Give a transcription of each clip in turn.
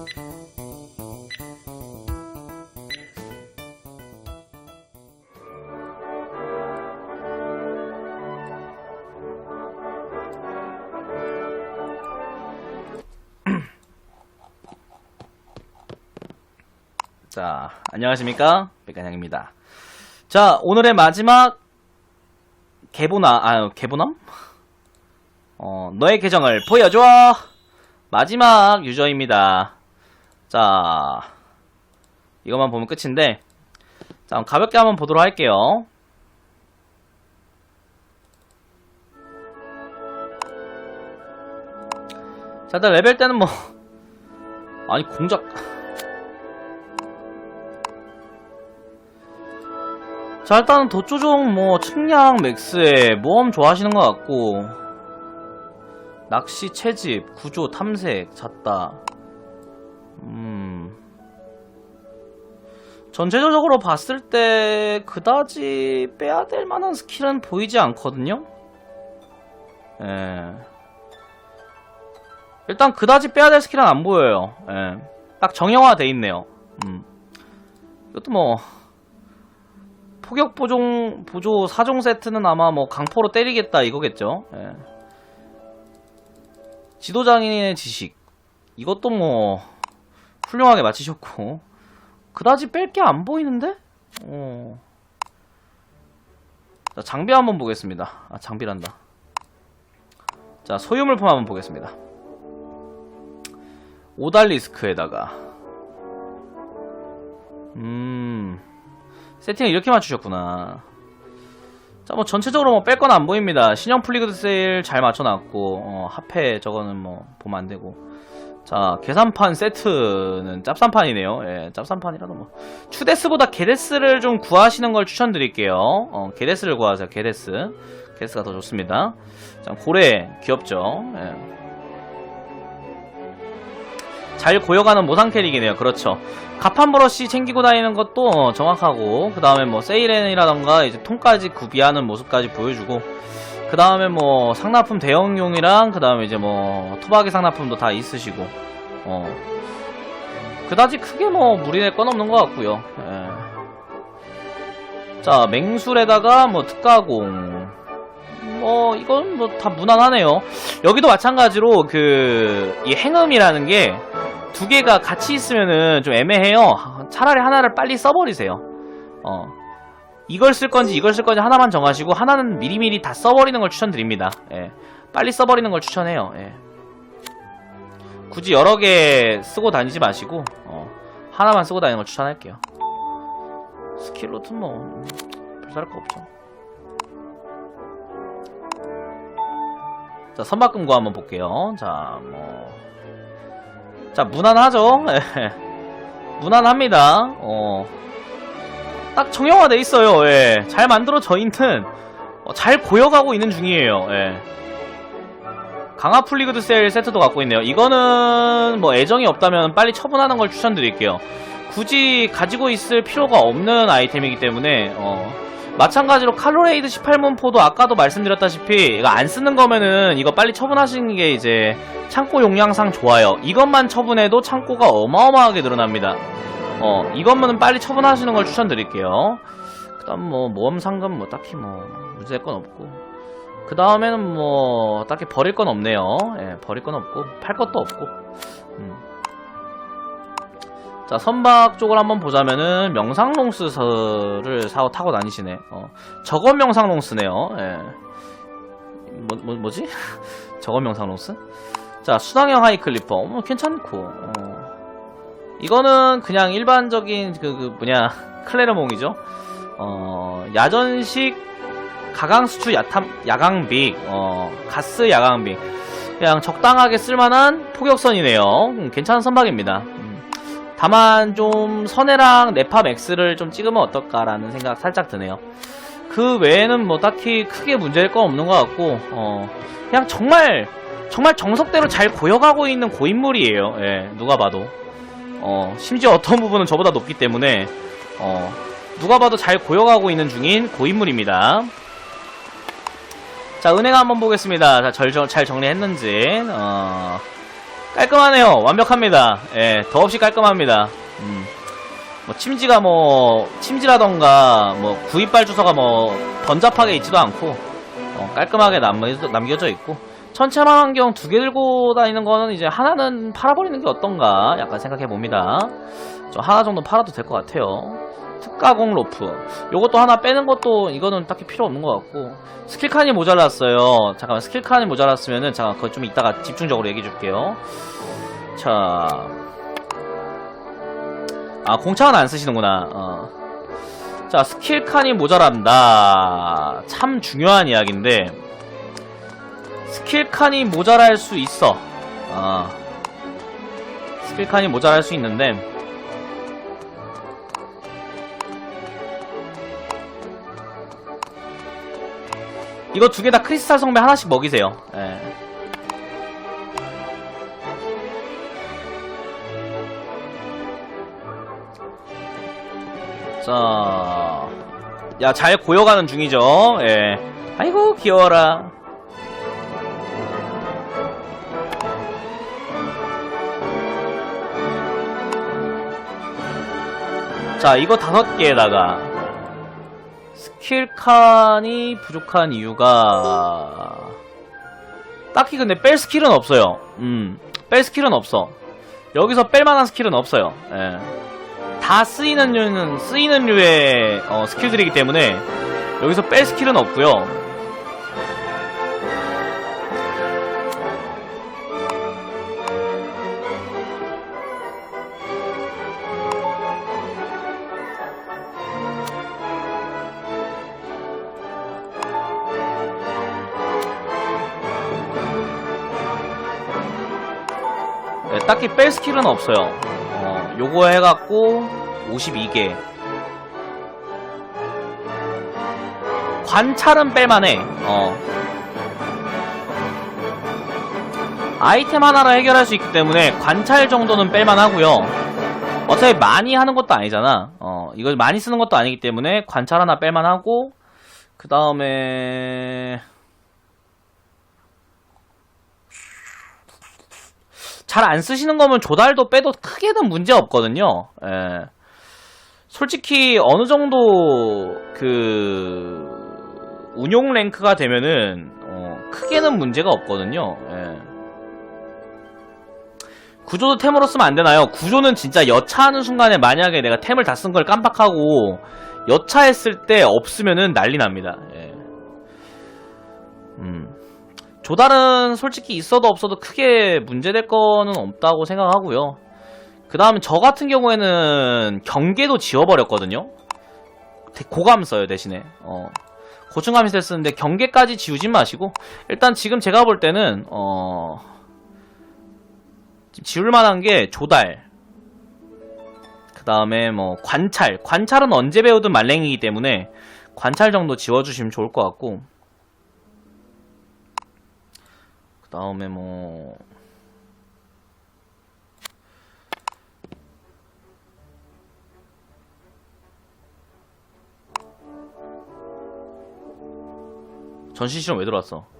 자, 안녕하십니까? 백간양입니다. 자, 오늘의 마지막 개보나, 아, 개보남? 어, 너의 계정을 보여줘! 마지막 유저입니다. 자, 이것만 보면 끝인데, 자, 가볍게 한번 보도록 할게요. 자, 일단 레벨 때는 뭐, 아니, 공작, 자 일단은 도조종 뭐 측량 맥스에 모험 좋아하시는 것 같고 낚시 채집 구조 탐색 잤다 음. 전체적으로 봤을 때 그다지 빼야 될 만한 스킬은 보이지 않거든요. 예. 일단 그다지 빼야 될 스킬은 안 보여요. 예 딱 정형화 돼 있네요. 음. 이것도 뭐 포격 보종 보조 4종 세트는 아마 뭐 강포로 때리겠다 이거겠죠. 예. 지도장인의 지식. 이것도 뭐 훌륭하게 마치셨고 그다지 뺄 게 안 보이는데? 어. 자, 장비 한번 보겠습니다. 아, 장비란다. 자, 소유물품 한번 보겠습니다. 오달리스크에다가 음. 세팅을 이렇게 맞추셨구나. 자, 뭐 전체적으로 뭐 뺄 건 안 보입니다. 신형 플리그드 세일 잘 맞춰놨고 어, 합해 저거는 뭐 보면 안 되고. 자, 계산판 세트는 짭산판이네요. 예, 짭산판이라도 뭐 추데스보다 게데스를 좀 구하시는 걸 추천드릴게요. 어, 게데스를 구하세요. 게데스. 게데스가 더 좋습니다. 자, 고래 귀엽죠. 예. 잘 고여가는 모상 캐릭이네요. 그렇죠. 가판 브러쉬 챙기고 다니는 것도 어, 정확하고 그 다음에 뭐 세이렌이라던가 이제 통까지 구비하는 모습까지 보여주고 그 다음에 뭐 상납품 대형용이랑 그 다음에 이제 뭐 토박이 상납품도 다 있으시고 어 그다지 크게 뭐 무리될 건 없는 것 같고요. 예. 자 맹술에다가 뭐 특가공 뭐 이건 뭐 다 무난하네요. 여기도 마찬가지로 그 이 행음이라는 게 두 개가 같이 있으면은 좀 애매해요. 차라리 하나를 빨리 써버리세요. 어. 이걸 쓸 건지 이걸 쓸 건지 하나만 정하시고 하나는 미리미리 다 써버리는 걸 추천드립니다. 예. 빨리 써버리는 걸 추천해요. 예. 굳이 여러 개 쓰고 다니지 마시고 어. 하나만 쓰고 다니는 걸 추천할게요. 스킬로트 뭐 음, 별다를 거 없죠. 자 선박금고 한번 볼게요. 자 뭐. 자 무난하죠 예. 무난합니다 어. 딱 정형화 돼 있어요 예. 잘 만들어져 있는 어, 잘 고여가고 있는 중이에요 예. 강화 플리그드 셀 세트도 갖고 있네요 이거는 뭐 애정이 없다면 빨리 처분하는 걸 추천드릴게요 굳이 가지고 있을 필요가 없는 아이템이기 때문에 어. 마찬가지로 칼로레이드 18문포도 아까도 말씀드렸다시피 이거 안 쓰는 거면은 이거 빨리 처분하시는 게 이제 창고 용량상 좋아요. 이것만 처분해도 창고가 어마어마하게 늘어납니다. 어, 이것만은 빨리 처분하시는 걸 추천드릴게요. 그 다음 뭐 모험 상금 뭐 딱히 뭐 문제될 건 없고 그 다음에는 뭐 딱히 버릴 건 없네요. 예, 버릴 건 없고 팔 것도 없고 음. 자 선박 쪽을 한번 보자면은 명상롱스를 사고 타고 다니시네 어, 저건 명상롱스네요 예. 뭐, 뭐, 뭐지? 저건 명상롱스? 자 수당형 하이클리퍼 어, 괜찮고 어. 이거는 그냥 일반적인 그, 그 뭐냐 클레르몽이죠. 어, 야전식 가강수출 야탐, 야강빅 어, 가스 야강빅. 그냥 적당하게 쓸만한 포격선이네요. 음, 괜찮은 선박입니다. 다만 좀 선해랑 네파 맥스를 좀 찍으면 어떨까라는 생각 살짝 드네요. 그 외에는 뭐 딱히 크게 문제일 건 없는 것 같고 어 그냥 정말 정말 정석대로 잘 고여가고 있는 고인물이에요. 예, 누가 봐도 어 심지어 어떤 부분은 저보다 높기 때문에 어 누가 봐도 잘 고여가고 있는 중인 고인물입니다. 자 은행 한번 보겠습니다. 자, 절, 잘 정리했는지 어 깔끔하네요. 완벽합니다. 예, 더없이 깔끔합니다. 음. 뭐 침지가 뭐 침지라던가 뭐 구입발 주소가 뭐 번잡하게 있지도 않고 어, 깔끔하게 남, 남겨져 있고 천체만 환경 두 개 들고 다니는 거는 이제 하나는 팔아버리는 게 어떤가 약간 생각해 봅니다. 저 하나 정도 팔아도 될 것 같아요. 특가공 로프. 요것도 하나 빼는 것도 이거는 딱히 필요 없는 것 같고 스킬칸이 모자랐어요. 잠깐만 스킬칸이 모자랐으면은 잠깐 그거 좀 이따가 집중적으로 얘기해 줄게요. 자, 아 공창은 안 쓰시는구나. 어. 자 스킬칸이 모자란다. 참 중요한 이야기인데 스킬칸이 모자랄 수 있어. 아 스킬칸이 모자랄 수 있는데 이거 두 개 다 크리스탈 성배 하나씩 먹이세요. 예. 자, 야, 잘 고여가는 중이죠. 예. 아이고, 귀여워라. 자, 이거 다섯 개에다가 스킬 칸이 부족한 이유가 딱히 근데 뺄 스킬은 없어요. 음, 뺄 스킬은 없어. 여기서 뺄 만한 스킬은 없어요. 예. 다 쓰이는 류는 쓰이는 류의 어, 스킬들이기 때문에 여기서 뺄 스킬은 없고요. 딱히 뺄 스킬은 없어요. 어, 요거 해갖고 52개. 관찰은 뺄만해. 어. 아이템 하나로 해결할 수 있기 때문에 관찰 정도는 뺄만하고요. 어차피 많이 하는 것도 아니잖아. 어, 이걸 많이 쓰는 것도 아니기 때문에 관찰 하나 뺄만하고 그 다음에 잘 안 쓰시는 거면 조달도 빼도 크게는 문제 없거든요. 예. 솔직히 어느 정도 그 운용 랭크가 되면은 어, 크게는 문제가 없거든요. 예. 구조도 템으로 쓰면 안 되나요? 구조는 진짜 여차하는 순간에 만약에 내가 템을 다 쓴 걸 깜빡하고 여차했을 때 없으면은 난리 납니다. 예. 음. 조달은 솔직히 있어도 없어도 크게 문제될 거는 없다고 생각하고요. 그 다음에 저 같은 경우에는 경계도 지워버렸거든요. 대- 고감 써요 대신에. 어. 고층감 실 쓰는데 경계까지 지우진 마시고 일단 지금 제가 볼 때는 어. 지울 만한 게 조달. 그 다음에 뭐 관찰. 관찰은 언제 배우든 말랭이기 때문에 관찰 정도 지워주시면 좋을 것 같고. 그 다음에 뭐 전시 실험 왜 들어왔어?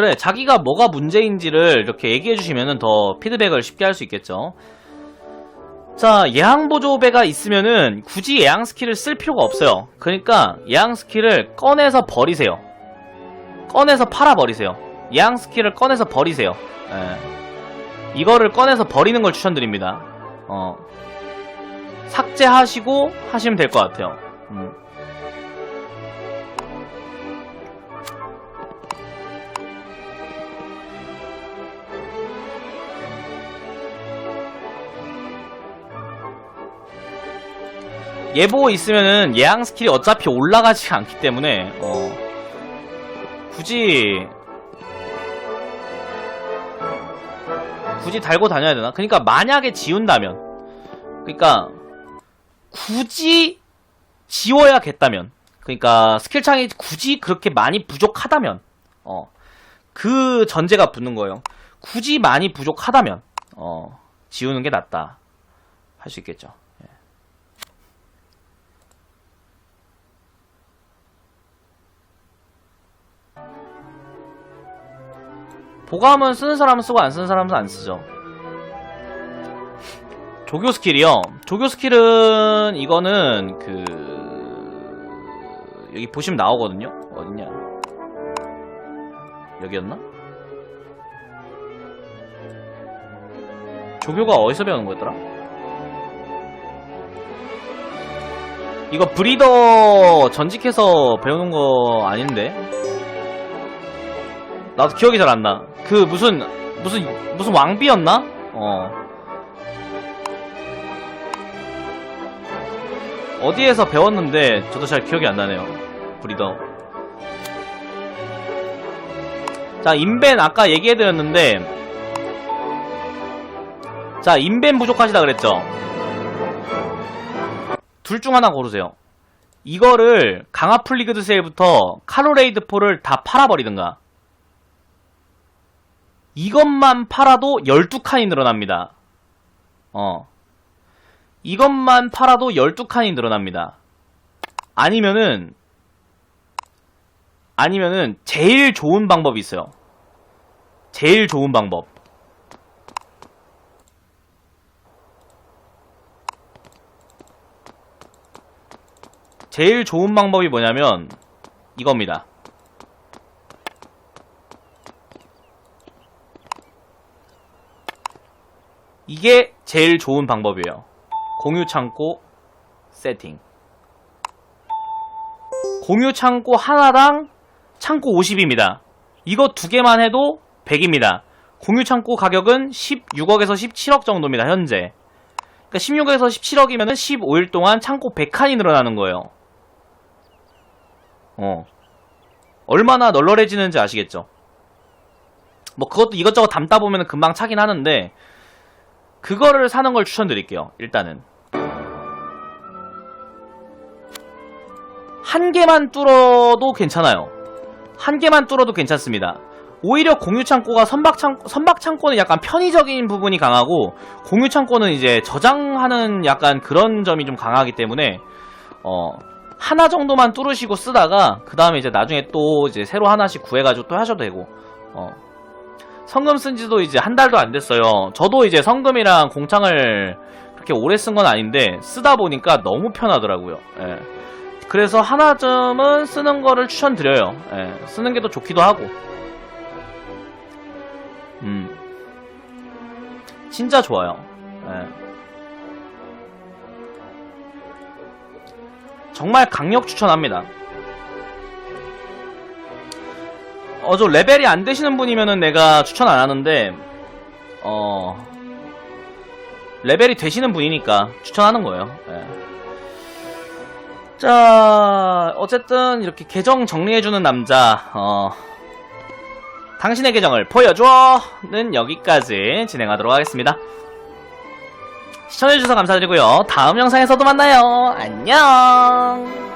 그래, 자기가 뭐가 문제인지를 이렇게 얘기해 주시면은 더 피드백을 쉽게 할 수 있겠죠. 자, 예항 보조배가 있으면은 굳이 예항 스킬을 쓸 필요가 없어요. 그러니까 예항 스킬을 꺼내서 버리세요. 꺼내서 팔아 버리세요. 예항 스킬을 꺼내서 버리세요. 예. 이거를 꺼내서 버리는 걸 추천드립니다. 어. 삭제하시고 하시면 될 것 같아요. 예보 있으면은 예항 스킬이 어차피 올라가지 않기 때문에 어 굳이 굳이 달고 다녀야 되나? 그러니까 만약에 지운다면 그러니까 굳이 지워야겠다면 그러니까 스킬창이 굳이 그렇게 많이 부족하다면 어 그 전제가 붙는 거예요. 굳이 많이 부족하다면 어 지우는 게 낫다. 할 수 있겠죠. 보감은 쓰는 사람은 쓰고 안 쓰는 사람은 안 쓰죠. 조교 스킬이요. 조교 스킬은 이거는 그 여기 보시면 나오거든요. 어딨냐? 여기였나? 조교가 어디서 배우는 거였더라? 이거 브리더 전직해서 배우는 거 아닌데? 나도 기억이 잘 안 나. 그 무슨 무슨 무슨 왕비였나? 어. 어디에서 배웠는데 저도 잘 기억이 안 나네요. 브리더. 자, 인벤 아까 얘기해드렸는데 자, 인벤 부족하시다 그랬죠? 둘 중 하나 고르세요. 이거를 강화 플리그드 세일부터 카로레이드 포를 다 팔아버리든가. 이것만 팔아도 12칸이 늘어납니다. 어. 이것만 팔아도 12칸이 늘어납니다. 아니면은, 아니면은, 제일 좋은 방법이 있어요. 제일 좋은 방법. 제일 좋은 방법이 뭐냐면, 이겁니다. 이게 제일 좋은 방법이에요. 공유 창고 세팅. 공유 창고 하나당 창고 50입니다. 이거 두 개만 해도 100입니다. 공유 창고 가격은 16억에서 17억 정도입니다, 현재. 그러니까 16억에서 17억이면 15일 동안 창고 100칸이 늘어나는 거예요. 어. 얼마나 널널해지는지 아시겠죠? 뭐 그것도 이것저것 담다 보면 금방 차긴 하는데 그거를 사는 걸 추천드릴게요. 일단은 한 개만 뚫어도 괜찮아요. 한 개만 뚫어도 괜찮습니다. 오히려 공유 창고가 선박 창 선박 창고는 약간 편의적인 부분이 강하고 공유 창고는 이제 저장하는 약간 그런 점이 좀 강하기 때문에 어 하나 정도만 뚫으시고 쓰다가 그 다음에 이제 나중에 또 이제 새로 하나씩 구해가지고 또 하셔도 되고 어 성금 쓴 지도 이제 한 달도 안 됐어요. 저도 이제 성금이랑 공창을 그렇게 오래 쓴 건 아닌데 쓰다 보니까 너무 편하더라고요. 예. 그래서 하나쯤은 쓰는 거를 추천드려요. 예. 쓰는 게 더 좋기도 하고. 음. 진짜 좋아요. 예. 정말 강력 추천합니다. 어, 저 레벨이 안 되시는 분이면은 내가 추천 안 하는데, 어, 레벨이 되시는 분이니까 추천하는 거예요. 예. 자, 어쨌든 이렇게 계정 정리해주는 남자, 어, 당신의 계정을 보여줘는 여기까지 진행하도록 하겠습니다. 시청해주셔서 감사드리고요. 다음 영상에서도 만나요. 안녕!